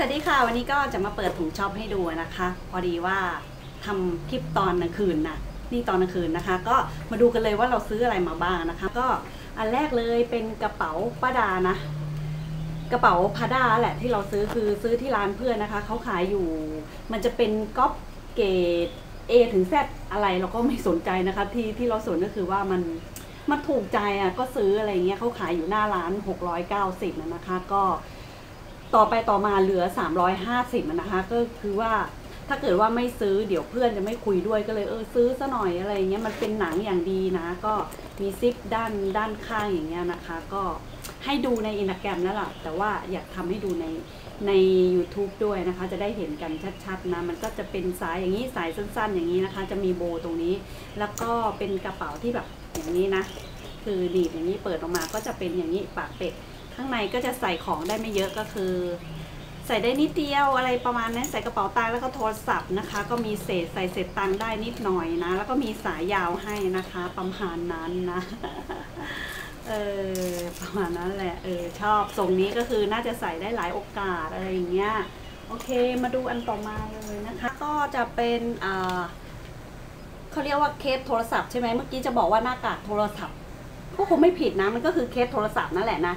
สวัสดีค่ะ วันนี้ก็จะมาเปิดถุงช็อปให้ดูนะคะ พอดีว่าทำคลิปตอนกลางคืนนะนี่ตอนกลางคืนนะคะ ก็มาดูกันเลยว่าเราซื้ออะไรมาบ้างนะคะ ก็อันแรกเลยเป็นกระเป๋าป้าดานะ กระเป๋าพาด้าแหละที่เราซื้อคือซื้อที่ร้านเพื่อนนะคะเขาขายอยู่ มันจะเป็นก๊อปเกรด A ถึง Z อะไรเราก็ไม่สนใจนะคะ ที่ที่เราสนก็คือว่ามันมันถูกใจอะก็ซื้ออะไรเงี้ยเขาขายอยู่หน้าร้าน 690นะนะคะ ก็ ต่อไปต่อมาเหลือ 350นะคะ ก็คือว่าถ้าเกิดว่าไม่ซื้อเดี๋ยวเพื่อนจะไม่คุยด้วยก็เลยเออซื้อซะหน่อยอะไรเงี้ยมันเป็นหนังอย่างดีนะ ก็มีซิปด้านด้านข้างอย่างเงี้ยนะคะ ก็ให้ดูในอินสตาแกรมนั่นแหละแต่ว่าอยากทำให้ดูในใน YouTube ด้วยนะคะ จะได้เห็นกันชัดๆนะ มันก็จะเป็นสายอย่างนี้สายสั้น ๆ อย่างนี้นะคะ จะมีโบตรงนี้ แล้วก็เป็นกระเป๋าที่แบบอย่างนี้นะ คือดีบอย่างนี้เปิดออกมาก็จะเป็นอย่างนี้ปากเป็ด ข้างในก็จะใส่ของได้ไม่เยอะก็คือ ใส่ได้นิดเดียวอะไรประมาณนั้นใส่กระเป๋าตังค์แล้วก็โทรศัพท์นะคะ ก็มีเศษใส่เศษตังค์ได้นิดหน่อยนะ แล้วก็มีสายยาวให้นะคะประมาณนั้นนะเออประมาณนั้นแหละเออชอบทรงนี้ก็คือน่าจะใส่ได้หลายโอกาสอะไรอย่างเงี้ยโอเคมาดูอันต่อมาเลยนะคะ ก็จะเป็นอ่าเขาเรียกว่าเคสโทรศัพท์ใช่ไหมเมื่อกี้จะบอกว่าหน้ากากโทรศัพท์ก็คงไม่ผิดนะมันก็คือเคสโทรศัพท์นั่นแหละนะ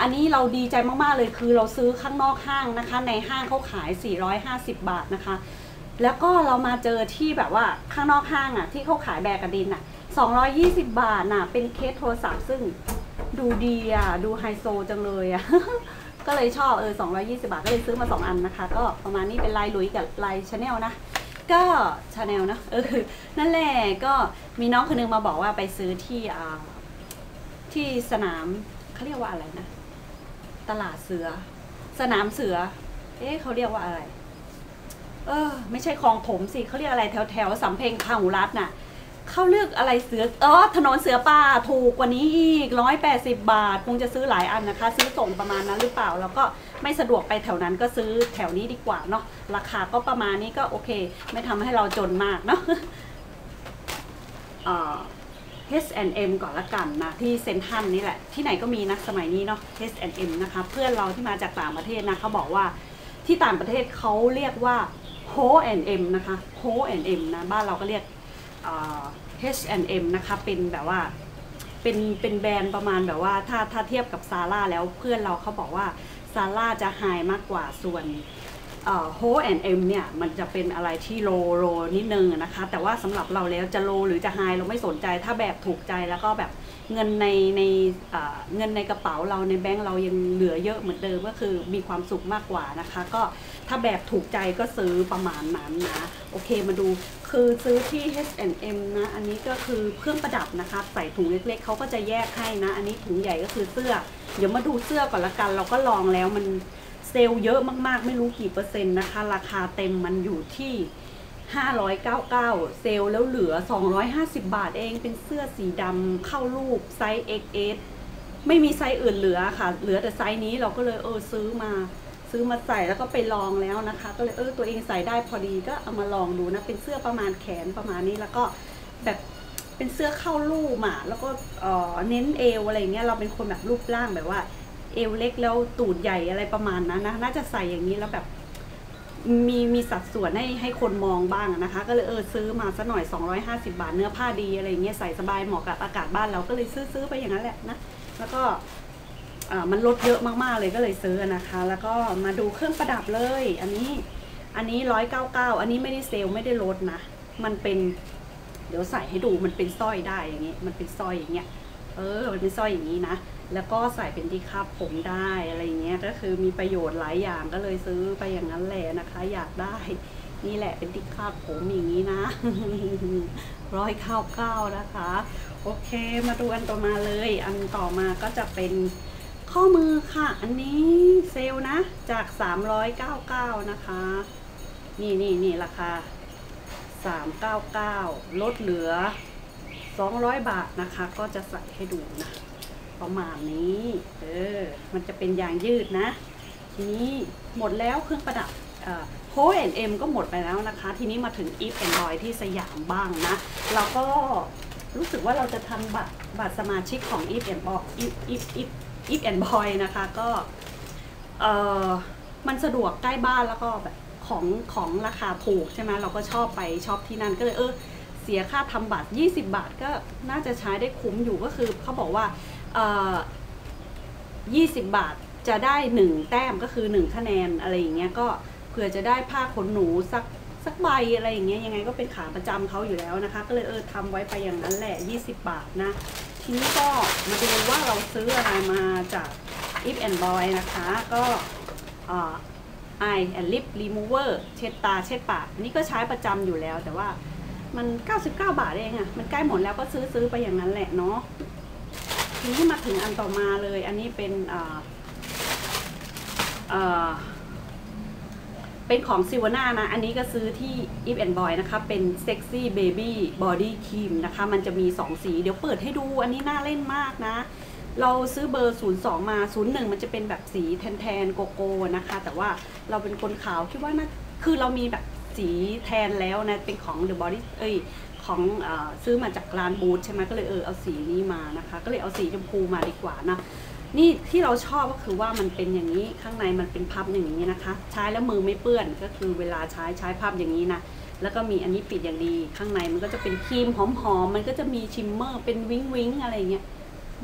อันนี้เราดีใจมากๆเลยคือเราซื้อข้างนอกห้างนะคะ ในห้างเขาขาย 450 บาทนะคะ แล้วก็เรามาเจอที่แบบว่าข้างนอกห้างอะที่เขาขายแบกกระดินอะ 220 บาทน่ะเป็นเคสโทรศัพท์ซึ่งดูดีอะดูไฮโซจังเลยอะก็เลยชอบเออ220 บาท ก็เลยซื้อมา 2 อันนะคะ ก็ประมาณนี้เป็นลายลุยกับลายชาแนลนะ ก็ชาแนลนะเออนั่นแหละก็มีน้องคนนึงมาบอกว่าไปซื้อที่อ่าที่สนาม เขาเรียกว่าอะไรนะ ตลาดเสือ สนามเสือ เอ๊ะเขาเรียกว่าอะไร เออ ไม่ใช่คลองถมสิเขาเรียกอะไรแถวแถวสำเพ็งพาหุรัตน์น่ะเขาเลือกอะไรเสืออ๋อถนนเสือป่าถูกกว่านี้อีกร้อยแปดสิบบาท คงจะซื้อหลายอันนะคะ ซื้อส่งประมาณนั้นหรือเปล่า แล้วก็ไม่สะดวกไปแถวนั้นก็ซื้อแถวนี้ดีกว่าเนาะราคาก็ประมาณนี้ก็โอเค ไม่ทำให้เราจนมากเนาะอ่อ H&M ก่อนละกันนะที่เซนทันนี่แหละ ที่ไหนก็มีนะสมัยนี้เนาะ H&M นะคะเพื่อนเราที่มาจากต่างประเทศนะเขาบอกว่าที่ต่างประเทศเขาเรียกว่า H&M นะคะ H&M นะบ้านเราก็เรียก H&M นะคะเป็นแบบว่าเป็นเป็นแบรนด์ประมาณแบบว่าถ้าถ้าเทียบกับซาร่าแล้วเพื่อนเราเขาบอกว่าซาร่าจะไฮมากกว่าส่วน โฮแอนเอ็มเนี่ยมันจะเป็นอะไรที่โลโลนิดนึงนะคะ แต่ว่าสำหรับเราแล้วจะโลหรือจะไฮเราไม่สนใจถ้าแบบถูกใจแล้วก็แบบเงินในในเงินในกระเป๋าเราในแบงก์เรายังเหลือเยอะเหมือนเดิมก็คือมีความสุขมากกว่านะคะ ก็ถ้าแบบถูกใจก็ซื้อประมาณนั้นนะ โอเคมาดูคือซื้อที่ H&M นะ อันนี้ก็คือเครื่องประดับนะคะ ใส่ถุงเล็กๆเขาก็จะแยกให้นะ อันนี้ถุงใหญ่ก็คือเสื้อ เดี๋ยวมาดูเสื้อก่อนละกัน เราก็ลองแล้วมัน เซลล์เยอะมากๆ ไม่รู้กี่เปอร์เซ็นต์นะคะ ราคาเต็มมันอยู่ที่ 599 เซลล์แล้วเหลือ 250 บาทเองเป็นเสื้อสีดำเข้ารูปไซส์ XS ไม่มีไซส์อื่นเหลือค่ะ เหลือแต่ไซส์นี้เราก็เลยเออซื้อมาซื้อมาใส่แล้วก็ไปลองแล้วนะคะ ก็เลยเออตัวเองใส่ได้พอดีก็เอามาลองดูนะ เป็นเสื้อประมาณแขนประมาณนี้แล้วก็แบบเป็นเสื้อเข้ารูปอะแล้วก็เออเน้นเอวอะไรเงี้ยเราเป็นคนแบบรูปร่างแบบว่า เอวเล็กแล้วตูดใหญ่อะไรประมาณนั้นนะน่าจะใส่อย่างนี้แล้วแบบมีมีสัดส่วนให้ให้คนมองบ้างนะคะ ก็เลยเออซื้อมาสักหน่อย 250 บาทเนื้อผ้าดีอะไรเงี้ยใส่สบายเหมาะกับอากาศบ้านเราก็เลยซื้อซื้อไปอย่างนั้นแหละนะแล้วก็อ่ามันลดเยอะมากๆเลยก็เลยซื้อนะคะ แล้วก็มาดูเครื่องประดับเลย อันนี้อันนี้ร้อยเก้าเก้าอันนี้ไม่ได้เซลไม่ได้ลดนะ มันเป็น เดี๋ยวใส่ให้ดูมันเป็นสร้อยได้อย่างเงี้ยมันเป็นสร้อยอย่างเงี้ย เออมันเป็นสร้อยอย่างนี้นะ แล้วก็ใส่เป็นที่คาบผมได้อะไรเงี้ย ก็คือมีประโยชน์หลายอย่างก็เลยซื้อไปอย่างนั้นแหละนะคะ อยากได้ นี่แหละเป็นที่คาบผมอย่างนี้นะร้อยเก้าเก้านะคะ โอเค มาดูอันต่อมาเลย อันต่อมาก็จะเป็นข้อมือค่ะ อันนี้เซลล์นะ จาก 399 นะคะ นี่นี่นี่ราคา 399 ลดเหลือ 200 บาทนะคะ ก็จะใส่ให้ดูนะประมาณนี้เออมันจะเป็นยางยืดนะ ทีนี้หมดแล้วเครื่องประดับโฮเอ็นเอ็มก็หมดไปแล้วนะคะ ทีนี้มาถึงอีฟแอนดรอยที่สยามบ้างนะเราก็รู้สึกว่าเราจะทำบัตรบัตรสมาชิกของอีฟแอนบออีฟอีฟอีฟอีฟแอนบอยนะคะก็เออมันสะดวกใกล้บ้านแล้วก็แบบของของราคาถูกใช่ไหมเราก็ชอบไปชอบที่นั่นก็เลยเออ เสียค่าทำบัตร 20 บาทก็น่าจะใช้ได้คุ้มอยู่ก็คือเขาบอกว่าเอ่อ20 บาทจะได้ 1 แต้มก็คือ 1 คะแนนอะไรอย่างเงี้ยก็เผื่อจะได้ผ้าขนหนูสักสักใบอะไรอย่างเงี้ยยังไงก็เป็นขาประจำเขาอยู่แล้วนะคะ ก็เลยเออทำไว้ไปอย่างนั้นแหละ 20 บาทนะ ทีนี้ก็มาดูว่าเราซื้ออะไรมาจาก If and Boy นะคะก็อา Eye and Lip Remover เช็ดตาเช็ดปากอันนี้ก็ใช้ประจำอยู่แล้วแต่ว่า มัน 99 บาทเองอะมันใกล้หมดแล้วก็ซื้อซื้อไปอย่างนั้นแหละเนาะทีนี้มาถึงอันต่อมาเลย อันนี้เป็นอ่าอ่าเป็นของซิวานานะ อันนี้ก็ซื้อที่ If and Boy นะคะ เป็น Sexy Baby Body Cream นะคะ มันจะมี 2 สี เดี๋ยวเปิดให้ดู อันนี้น่าเล่นมากนะ เราซื้อเบอร์ 02 มา 01 มันจะเป็นแบบสีแทนๆโกโก้นะคะ แต่ว่าเราเป็นคนขาวคิดว่าน่าคือเรามีแบบ สีแทนแล้วนะ เป็นของ The Body เอ้ยของอซื้อมาจากร้านบูธใช่ไหมก็เลยเออเอาสีนี้มานะคะ ก็เลยเอาสีชมพูมาดีกว่านะนี่ที่เราชอบก็คือว่ามันเป็นอย่างนี้ข้างในมันเป็นพับอย่างนี้นะคะ ใช้แล้วมือไม่เปื้อนก็คือเวลาใช้ใช้พับอย่างนี้นะแล้วก็มีอันนี้ปิดอย่างดีข้างในมันก็จะเป็นครีมหอมๆมันก็จะมีชิมเมอร์เป็นวิงวิงอะไรเงี้ย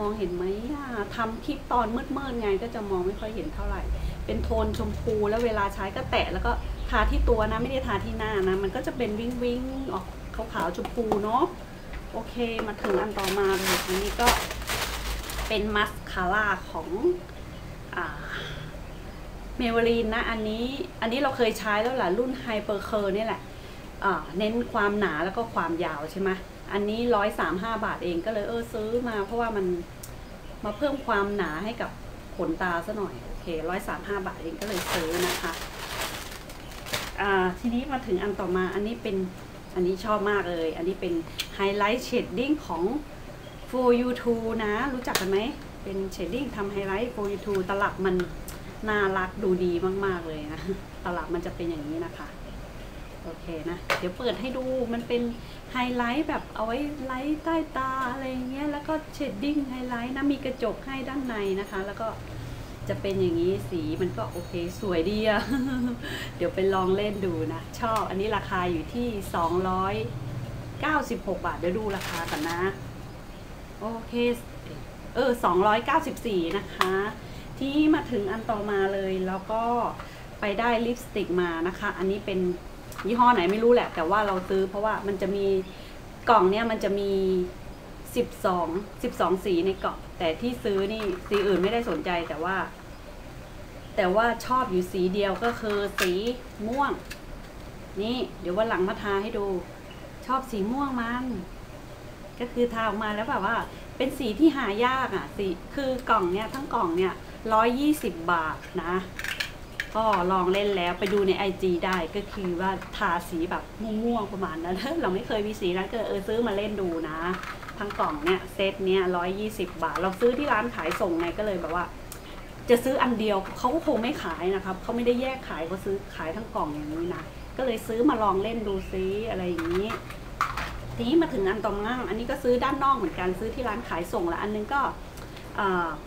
มองเห็นไหมอะทำคลิปตอนมืดๆไงก็จะมองไม่ค่อยเห็นเท่าไหร่ เป็นโทนชมพูแล้วเวลาใช้ก็แตะแล้วก็ ทาที่ตัวนะไม่ได้ทาที่หน้านะ มันก็จะเป็นวิ้งวิ้งออกขาวๆชมพูเนาะโอเคมาถึงอันต่อมาเลยอันนี้ก็เป็นมัสคาร่าของเมเวลีนนะอันนี้อันนี้เราเคยใช้แล้วแหละรุ่นไฮเปอร์เคอร์นี่แหละเน้นความหนาแล้วก็ความยาวใช่ไหมอันนี้ร้อยสามห้าบาทเองก็เลยเออซื้อมาเพราะว่ามันมาเพิ่มความหนาให้กับขนตาซะหน่อย โอเคร้อยสามห้าบาทเองก็เลยซื้อนะคะ ทีนี้มาถึงอันต่อมาอันนี้เป็นอันนี้ชอบมากเลย อันนี้เป็นไฮไลท์เชดดิ้งของ for you to นะ รู้จักกันไหม เป็นเชดดิ้งทำไฮไลท์ for you to ตลับมันน่ารักดูดีมาก ๆ เลยนะ ตลับมันจะเป็นอย่างนี้นะคะ โอเคนะ เดี๋ยวเปิดให้ดูมันเป็นไฮไลท์แบบเอาไว้ไลท์ใต้ตาอะไรเงี้ย แล้วก็เชดดิ้งไฮไลท์นะ มีกระจกให้ด้านในนะคะ แล้วก็ จะเป็นอย่างนี้สีมันก็โอเคสวยดีอะเดี๋ยวไปลองเล่นดูนะ ชอบอันนี้ราคาอยู่ที่ 296 บาท เดี๋ยวดูราคากันนะ โอเค เออ 294 นะคะ ที่มาถึงอันต่อมาเลยแล้วก็ไปได้ลิปสติกมานะคะ อันนี้เป็นยี่ห้อไหนไม่รู้แหละ แต่ว่าเราซื้อเพราะว่ามันจะมีกล่องเนี้ยมันจะมี 12 12 สีในกล่องแต่ที่ซื้อนี่สีอื่นไม่ได้สนใจแต่ว่า แต่ว่าชอบอยู่สีเดียวก็คือสีม่วง นี่เดี๋ยววันหลังมาทาให้ดู ชอบสีม่วงมัน ก็คือทาออกมาแล้วแบบว่า เป็นสีที่หายากอะสีคือกล่องเนี้ยทั้งกล่องเนี้ยร้อยยี่สิบบาทนะก็ลองเล่นแล้วไปดูในไอจได้ก็คือว่าทาสีแบบม่วงๆประมาณนั้นเราไม่เคยมีสีนั้นก็เออซื้อมาเล่นดูนะ ทั้งกล่องเนี้ยเซตเนี้ยร้อยยี่สิบาท เราซื้อที่ร้านขายส่งไงก็เลยแบบว่า จะซื้ออันเดียวเขาก็คงไม่ขายนะครับเขาไม่ได้แยกขายเขาซื้อขายทั้งกล่องอย่างนี้นะก็เลยซื้อมาลองเล่นดูซิอะไรอย่างนี้ ทีนี้มาถึงอันต่อมาอันนี้ก็ซื้อด้านนอกเหมือนกันซื้อที่ร้านขายส่งละอันนึงก็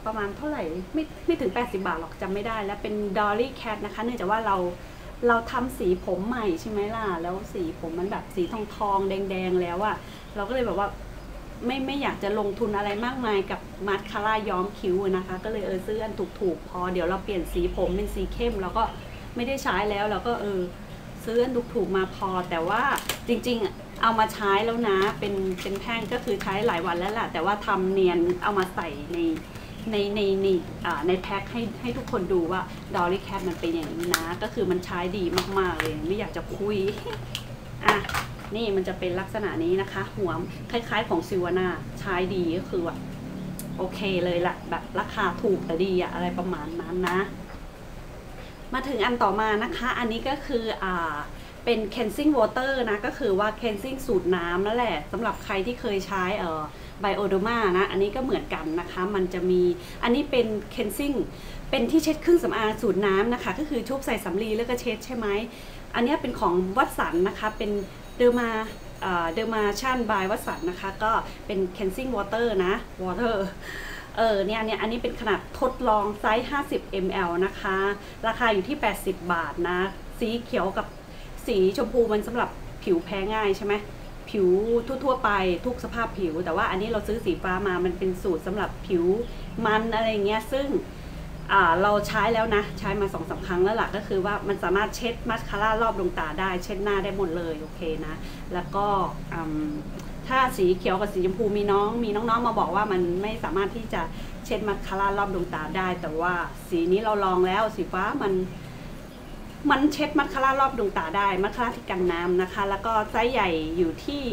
ประมาณเท่าไหร่ไม่ไม่ถึง 80 บาทหรอกจำไม่ได้ แล้วเป็น Dolly Cat นะคะ เนื่องจากว่าเราเราทำสีผมใหม่ใช่ไหมล่ะ แล้วสีผมมันแบบสีทองทองแดงแดงแล้วอะเราก็เลยแบบว่า ไม่ไม่อยากจะลงทุนอะไรมากมายกับมาสคาร่าย้อมคิ้วนะคะ ก็เลยเออซื้ออันถูกๆพอเดี๋ยวเราเปลี่ยนสีผมเป็นสีเข้มเราก็ไม่ได้ใช้แล้วเราก็เออซื้ออันถูกๆมาพอ แต่ว่าจริงๆเอามาใช้แล้วนะเป็นเป็นแท่งก็คือใช้หลายวันแล้วแหละแต่ว่าทำเนียนเอามาใส่ในในในในในแพ็คให้ให้ทุกคนดูว่าดอลลี่แคทมันเป็นอย่างนี้นะ ก็คือมันใช้ดีมากๆเลยไม่อยากจะคุยอะ นี่มันจะเป็นลักษณะนี้นะคะ หัวคล้ายๆของซิวาน่าใช้ดีก็คือแบบโอเคเลยละแบบราคาถูกแต่ดีอะอะไรประมาณนั้นนะ มาถึงอันต่อมานะคะ อันนี้ก็คืออ่าเป็น cleansing water นะ ก็คือว่า cleansing สูตรน้ำนั่นแหละสำหรับใครที่เคยใช้เอ่อไบโอโดมานะ อันนี้ก็เหมือนกันนะคะ มันจะมี อันนี้เป็น cleansing เป็นที่เช็ดเครื่องสำอางสูตรน้ำนะคะ ก็คือชุบใส่สำลีแล้วก็เช็ดใช่ไหม อันนี้เป็นของวัดสันนะคะ เป็น เดอร์มาเดอร์มาชันบายวัสันนะคะ ก็เป็น cleansing water นะ water เเออเนี่ยเนี่ยอันนี้เป็นขนาดทดลองไซส์ 50 ml นะคะ ราคาอยู่ที่ 80 บาทนะ สีเขียวกับสีชมพูมันสำหรับผิวแพ้ง่ายใช่ไหมผิวทั่วๆไปทุกสภาพผิว แต่ว่าอันนี้เราซื้อสีฟ้ามามันเป็นสูตรสำหรับผิวมันอะไรเงี้ยซึ่ง เราใช้แล้วนะ ใช้มาสองสาครั้งแล้วล่ะก็คือว่ามันสามารถเช็ดมัสคาร่ารอบดวงตาได้ เช็ดหน้าได้หมดเลยโอเคนะ แล้วก็ถ้าสีเขียวกับสีชมพูมีน้อง มีน้องๆมาบอกว่ามันไม่สามารถที่จะเช็ดมัสคาร่ารอบดวงตาได้ แต่ว่าสีนี้เราลองแล้วสีฟ้ามันมันเช็ดมัสคาร่ารอบดวงตาได้มัสคาร่าที่กันน้ำนะคะ แล้วก็ไซส์ใหญ่อยู่ที่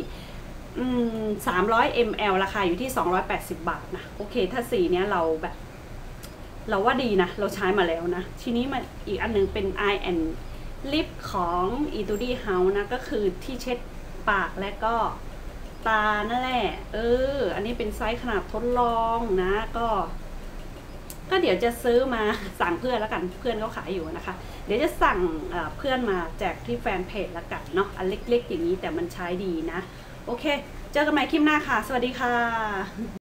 สามร้อย ml ราคาอยู่ที่ 280 บาทนะ โอเค ถ้าสีเนี้ยเราแบบ เราว่าดีนะ เราใช้มาแล้วนะ ทีนี้มันอีกอันหนึงเป็น eye and lip ของ e t u d y House นะ ก็คือที่เช็ดปากและก็ตานั่นแหละ เออ อันนี้เป็นไซส์ขนาดทดลองนะ ก็ ก็เดี๋ยวจะซื้อมาสั่งเพื่อนแล้วกัน เพื่อนเขาขายอยู่นะคะ เดี๋ยวจะสั่งเพื่อนมาแจกที่แฟนเพจแล้วกันเนาะ อันเล็กๆอย่างนี้แต่มันใช้ดีนะ โอเค เจอกันใหม่คลิปหน้าค่ะ สวัสดีค่ะ